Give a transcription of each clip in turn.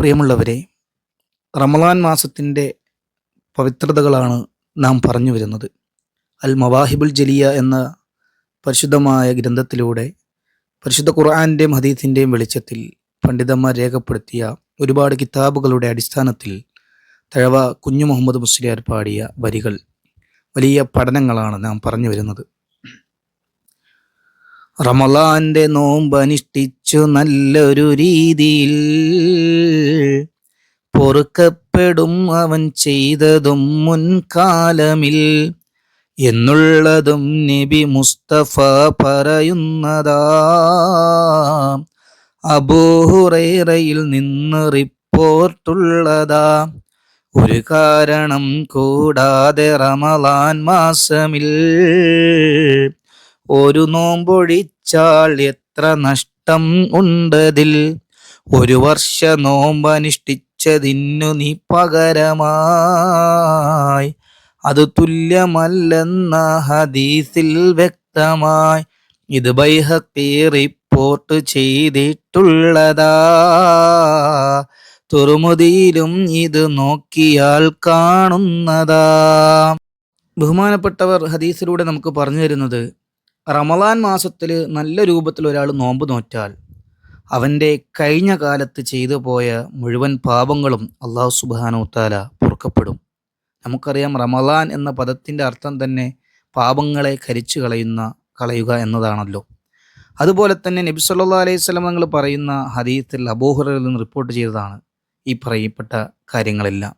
പ്രിയമുള്ളവരെ റമലാൻ മാസത്തിന്റെ പവിത്രതകളാണ് നാം പറഞ്ഞു വരുന്നത്. അൽ മവാഹിബുൽ ജലിയ എന്ന പരിശുദ്ധമായ ഗ്രന്ഥത്തിലൂടെ പരിശുദ്ധ ഖുർആാന്റെയും ഹദീത്തിന്റെയും വെളിച്ചത്തിൽ പണ്ഡിതന്മാർ രേഖപ്പെടുത്തിയ ഒരുപാട് കിതാബുകളുടെ അടിസ്ഥാനത്തിൽ തഴവ കുഞ്ഞു മുഹമ്മദ് മുസ്ലിയാർ പാടിയ വരികൾ വലിയ പഠനങ്ങളാണ് നാം പറഞ്ഞു വരുന്നത്. റമലാന്റെ നോമ്പ് അനുഷ്ഠിച്ചു നല്ലൊരു രീതിയിൽ പൊറുക്കപ്പെടും അവൻ ചെയ്തതും മുൻകാലമിൽ. എന്നുള്ളതും നബി മുസ്തഫ പറയുന്നതാ. അബൂഹുറൈറയിൽ നിന്ന് റിപ്പോർട്ടുള്ളതാ. ഒരു കാരണം കൂടാതെ റമലാൻ മാസമിൽ ഒരു നോമ്പൊഴിച്ചാൽ എത്ര നഷ്ടം ഉണ്ടതിൽ? ഒരു വർഷ നോമ്പനുഷ്ഠിച്ചതിനു നീ പകരമായി. അത് തുല്യമല്ലെന്ന ഹദീസിൽ വ്യക്തമായി. ഇത് ബൈഹക്കി റിപ്പോർട്ട് ചെയ്തിട്ടുള്ളതാ. തുറമുതിയിലും ഇത് നോക്കിയാൽ കാണുന്നതാ. ബഹുമാനപ്പെട്ടവർ ഹദീസിലൂടെ നമുക്ക് പറഞ്ഞു തരുന്നത് റമലാൻ മാസത്തിൽ നല്ല രൂപത്തിൽ ഒരാൾ നോമ്പ് നോറ്റാൽ അവന്റെ കഴിഞ്ഞ കാലത്ത് ചെയ്തു പോയ മുഴുവൻ പാപങ്ങളും അള്ളാഹു സുബാനോ താല പൊറുക്കപ്പെടും. നമുക്കറിയാം റമലാൻ എന്ന പദത്തിന്റെ അർത്ഥം തന്നെ പാപങ്ങളെ കരിച്ചു കളയുന്ന കളയുക എന്നതാണല്ലോ. അതുപോലെ തന്നെ നബി സല്ലാ അലൈഹി സ്വലം നിങ്ങൾ പറയുന്ന ഹദീത്തിൽ അബോഹറിൽ നിന്ന് റിപ്പോർട്ട് ചെയ്തതാണ് ഈ പറയപ്പെട്ട കാര്യങ്ങളെല്ലാം.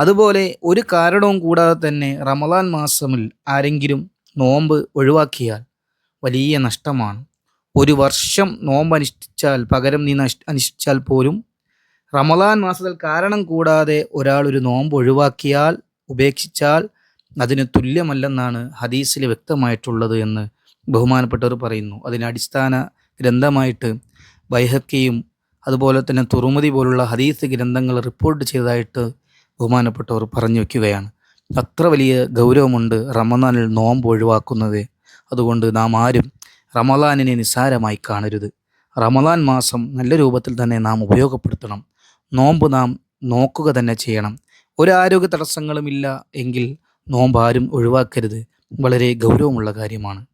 അതുപോലെ ഒരു കാരണവും കൂടാതെ തന്നെ റമലാൻ മാസമിൽ ആരെങ്കിലും നോമ്പ് ഒഴിവാക്കിയാൽ വലിയ നഷ്ടമാണ്. ഒരു വർഷം നോമ്പ് അനുഷ്ഠിച്ചാൽ പകരം നീ നഷ് അനുഷ്ഠിച്ചാൽ പോലും റമലാൻ മാസത്തിൽ കാരണം കൂടാതെ ഒരാൾ ഒരു നോമ്പ് ഒഴിവാക്കിയാൽ ഉപേക്ഷിച്ചാൽ അതിന് തുല്യമല്ലെന്നാണ് ഹദീസിൽ വ്യക്തമായിട്ടുള്ളത് എന്ന് ബഹുമാനപ്പെട്ടവർ പറയുന്നു. അതിന് അടിസ്ഥാന ഗ്രന്ഥമായിട്ട് ബൈഹക്കിയും അതുപോലെ തന്നെ തുറുമതി പോലുള്ള ഹദീസ് ഗ്രന്ഥങ്ങൾ റിപ്പോർട്ട് ചെയ്തതായിട്ട് ബഹുമാനപ്പെട്ടവർ പറഞ്ഞു വയ്ക്കുകയാണ്. അത്ര വലിയ ഗൗരവമുണ്ട് റമദാനിൽ നോമ്പ് ഒഴിവാക്കുന്നത്. അതുകൊണ്ട് നാം ആരും റമദാനിനെ നിസ്സാരമായി കാണരുത്. റമദാൻ മാസം നല്ല രൂപത്തിൽ തന്നെ നാം ഉപയോഗപ്പെടുത്തണം. നോമ്പ് നാം നോക്കുക തന്നെ ചെയ്യണം. ഒരു ആരോഗ്യ തടസ്സങ്ങളുമില്ല എങ്കിൽ നോമ്പ് ആരും ഒഴിവാക്കരുത്. വളരെ ഗൗരവമുള്ള കാര്യമാണ്.